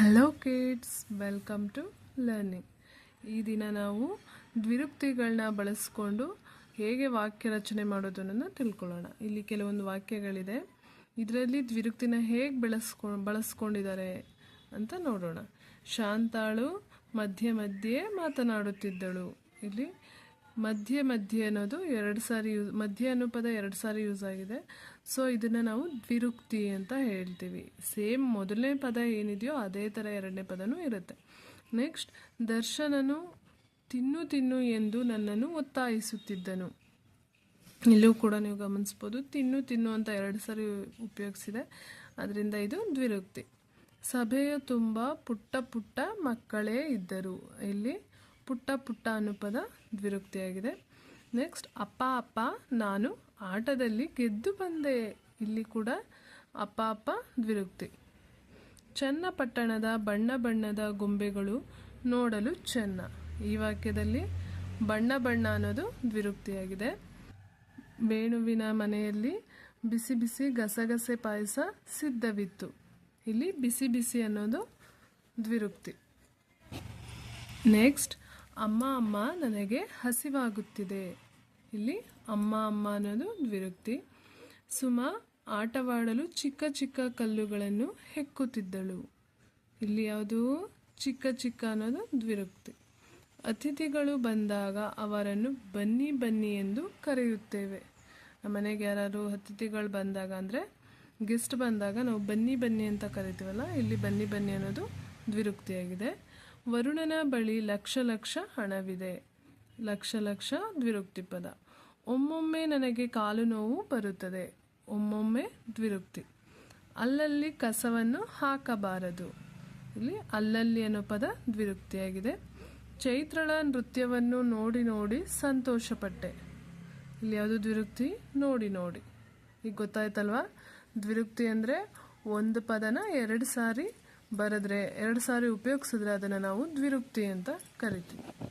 Hello kids welcome to learning ಈ ದಿನ ನಾವು ದ್ವಿರುಕ್ತಿಗಳನ್ನ ಬಳಸ್ಕೊಂಡು ಹೇಗೆ ವಾಕ್ಯ ರಚನೆ ಮಾಡೋದು ತಿಳ್ಕೊಳ್ಳೋಣ. ಇಲ್ಲಿ ಕೆಲವೊಂದು ವಾಕ್ಯಗಳಿದೆ. ಇದರಲ್ಲಿ ದ್ವಿರುಕ್ತಿನ ಹೇಗೆ ಬೆಳೆಸ್ಕೊ, ಬಳಸ್ಕೊಂಡಿದ್ದಾರೆ ಅಂತ ನೋಡೋಣ. ಶಾಂತಾಳು ಮಧ್ಯೆ ಮಧ್ಯೆ ಮಾತನಾಡುತ್ತಿದ್ದಳು. ಇಲ್ಲಿ ಮಧ್ಯೆ ಮಧ್ಯೆ ಅನ್ನೋದು ಎರಡು ಸಾರಿ ಯೂಸ್ ಮಧ್ಯೆ ಅನ್ನೋ ಪದ ಎರಡು ಸಾರಿ ಯೂಸ್ ಆಗಿದೆ. ಸೊ ಇದನ್ನು ನಾವು ದ್ವಿರುಕ್ತಿ ಅಂತ ಹೇಳ್ತೀವಿ. ಸೇಮ್ ಮೊದಲನೇ ಪದ ಏನಿದೆಯೋ ಅದೇ ಥರ ಎರಡನೇ ಪದನೂ ಇರುತ್ತೆ. ನೆಕ್ಸ್ಟ್ ದರ್ಶನನು ತಿನ್ನು ತಿನ್ನು ಎಂದು ನನ್ನನ್ನು ಒತ್ತಾಯಿಸುತ್ತಿದ್ದನು. ಇಲ್ಲೂ ಕೂಡ ನೀವು ಗಮನಿಸ್ಬೋದು ತಿನ್ನು ತಿನ್ನು ಅಂತ ಎರಡು ಸಾರಿ ಉಪಯೋಗಿಸಿದೆ. ಅದರಿಂದ ಇದು ದ್ವಿರುಕ್ತಿ. ಸಭೆಯ ತುಂಬ ಪುಟ್ಟ ಪುಟ್ಟ ಮಕ್ಕಳೇ ಇದ್ದರು. ಇಲ್ಲಿ ಪುಟ್ಟ ಪುಟ್ಟ ಅನ್ನೋ ಪದ ದ್ವಿರುಕ್ತಿಯಾಗಿದೆ. ನೆಕ್ಸ್ಟ್ ಅಪ್ಪ ಅಪ್ಪ, ನಾನು ಆಟದಲ್ಲಿ ಗೆದ್ದು ಬಂದೆ. ಇಲ್ಲಿ ಕೂಡ ಅಪ್ಪ ಅಪ್ಪ ದ್ವಿರುಕ್ತಿ. ಚನ್ನಪಟ್ಟಣದ ಬಣ್ಣ ಬಣ್ಣದ ಗೊಂಬೆಗಳು ನೋಡಲು ಚೆನ್ನ. ಈ ವಾಕ್ಯದಲ್ಲಿ ಬಣ್ಣ ಬಣ್ಣ ಅನ್ನೋದು ದ್ವಿರುಕ್ತಿಯಾಗಿದೆ. ಬೇಣುವಿನ ಮನೆಯಲ್ಲಿ ಬಿಸಿ ಬಿಸಿ ಗಸಗಸೆ ಪಾಯಸ ಸಿದ್ಧವಿತ್ತು. ಇಲ್ಲಿ ಬಿಸಿ ಬಿಸಿ ಅನ್ನೋದು ದ್ವಿರುಕ್ತಿ. ನೆಕ್ಸ್ಟ್ ಅಮ್ಮ ಅಮ್ಮ ನನಗೆ ಹಸಿವಾಗುತ್ತಿದೆ. ಇಲ್ಲಿ ಅಮ್ಮ ಅಮ್ಮ ಅನ್ನೋದು ವಿರಕ್ತಿ. ಸುಮ ಆಟವಾಡಲು ಚಿಕ್ಕ ಚಿಕ್ಕ ಕಲ್ಲುಗಳನ್ನು ಹೆಕ್ಕುತ್ತಿದ್ದಳು. ಇಲ್ಲಿ ಯಾವುದು? ಚಿಕ್ಕ ಚಿಕ್ಕ ಅನ್ನೋದು ದ್ವಿರಕ್ತಿ ಅತಿಥಿಗಳು ಬಂದಾಗ ಅವರನ್ನು ಬನ್ನಿ ಬನ್ನಿ ಎಂದು ಕರೆಯುತ್ತೇವೆ. ನಮ್ಮ ಮನೆಗೆ ಯಾರು ಅತಿಥಿಗಳು ಬಂದಾಗ ಅಂದರೆ ಗೆಸ್ಟ್ ಬಂದಾಗ ನಾವು ಬನ್ನಿ ಬನ್ನಿ ಅಂತ ಕರಿತೀವಲ್ಲ, ಇಲ್ಲಿ ಬನ್ನಿ ಬನ್ನಿ ಅನ್ನೋದು ದ್ವಿರುಕ್ತಿಯಾಗಿದೆ ವರುಣನ ಬಳಿ ಲಕ್ಷ ಲಕ್ಷ ಹಣವಿದೆ. ಲಕ್ಷ ಲಕ್ಷ ದ್ವಿರುಕ್ತಿ ಪದ ಒಮ್ಮೊಮ್ಮೆ ನನಗೆ ಕಾಲು ನೋವು ಬರುತ್ತದೆ. ಒಮ್ಮೊಮ್ಮೆ ದ್ವಿರುಕ್ತಿ. ಅಲ್ಲಲ್ಲಿ ಕಸವನ್ನು ಹಾಕಬಾರದು. ಇಲ್ಲಿ ಅಲ್ಲಲ್ಲಿ ಅನ್ನೋ ಪದ ದ್ವಿರುಕ್ತಿಯಾಗಿದೆ. ಚೈತ್ರಳ ನೃತ್ಯವನ್ನು ನೋಡಿ ನೋಡಿ ಸಂತೋಷಪಟ್ಟೆ. ಇಲ್ಲಿ ಯಾವುದು ದ್ವಿರುಕ್ತಿ? ನೋಡಿ ನೋಡಿ. ಈಗ ಗೊತ್ತಾಯ್ತಲ್ವಾ? ದ್ವಿರುಕ್ತಿ ಅಂದರೆ ಒಂದು ಪದನ ಎರಡು ಸಾರಿ ಬರೆದ್ರೆ ಎರಡು ಸಾರಿ ಉಪಯೋಗಿಸಿದ್ರೆ ಅದನ್ನು ನಾವು ದ್ವಿರುಕ್ತಿ ಅಂತ ಕರಿತೀವಿ.